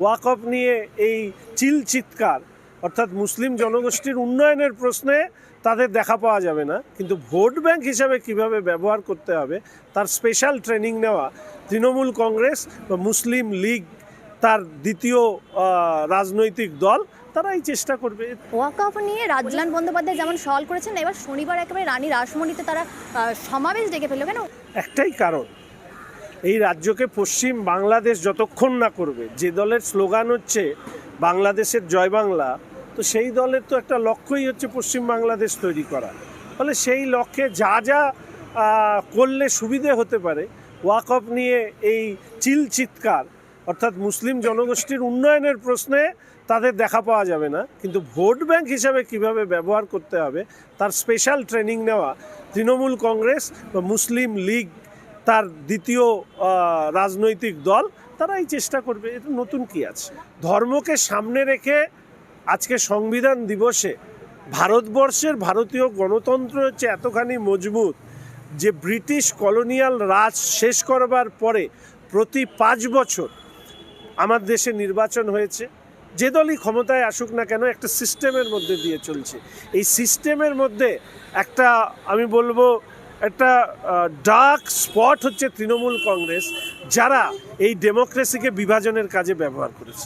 ওয়াকফ নিয়ে এই চিল চিৎকার অর্থাৎ মুসলিম জনগোষ্ঠীর উন্নয়নের প্রশ্নে তাদের দেখা পাওয়া যাবে না। কিন্তু ভোট ব্যাংক হিসাবে কীভাবে ব্যবহার করতে হবে তার স্পেশাল ট্রেনিং নেওয়া তৃণমূল কংগ্রেস বা মুসলিম লীগ তার দ্বিতীয় রাজনৈতিক দল তারা এই চেষ্টা করবে। ওয়াকফ নিয়ে রাজলান বন্দ্যোপাধ্যায় যেমন সওয়াল করেছেন এবার শনিবার একেবারে রানী রাসমণিতে তারা সমাবেশ ডেকে ফেলল। কেন? একটাই কারণ এই রাজ্যকে পশ্চিম বাংলাদেশ যতক্ষণ না করবে, যে দলের স্লোগান হচ্ছে বাংলাদেশের জয় বাংলা, তো সেই দলের তো একটা লক্ষ্যই হচ্ছে পশ্চিম বাংলাদেশ তৈরি করা। ফলে সেই লক্ষ্যে যা যা করলে সুবিধে হতে পারে ওয়াকফ নিয়ে এই চিল চিৎকার, অর্থাৎ মুসলিম জনগোষ্ঠীর উন্নয়নের প্রশ্নে তাদের দেখা পাওয়া যাবে না। কিন্তু ভোট ব্যাংক হিসাবে কীভাবে ব্যবহার করতে হবে, তার স্পেশাল ট্রেনিং নেওয়া, তৃণমূল কংগ্রেস বা মুসলিম লীগ তার দ্বিতীয় রাজনৈতিক দল তারা এই চেষ্টা করবে এটা নতুন কি আছে? ধর্মকে সামনে রেখে আজকে সংবিধান দিবসে ভারতবর্ষের ভারতীয় গণতন্ত্র হচ্ছে এতখানি মজবুত যে ব্রিটিশ কলোনিয়াল রাজ শেষ করবার পরে প্রতি পাঁচ বছর আমার দেশে নির্বাচন হয়েছে। যে দলই ক্ষমতায় আসুক না কেন একটা সিস্টেমের মধ্যে দিয়ে চলছে। এই সিস্টেমের মধ্যে একটা, আমি বলব একটা ডার্ক স্পট হচ্ছে তৃণমূল কংগ্রেস যারা এই ডেমোক্রেসিকে বিভাজনের কাজে ব্যবহার করেছে।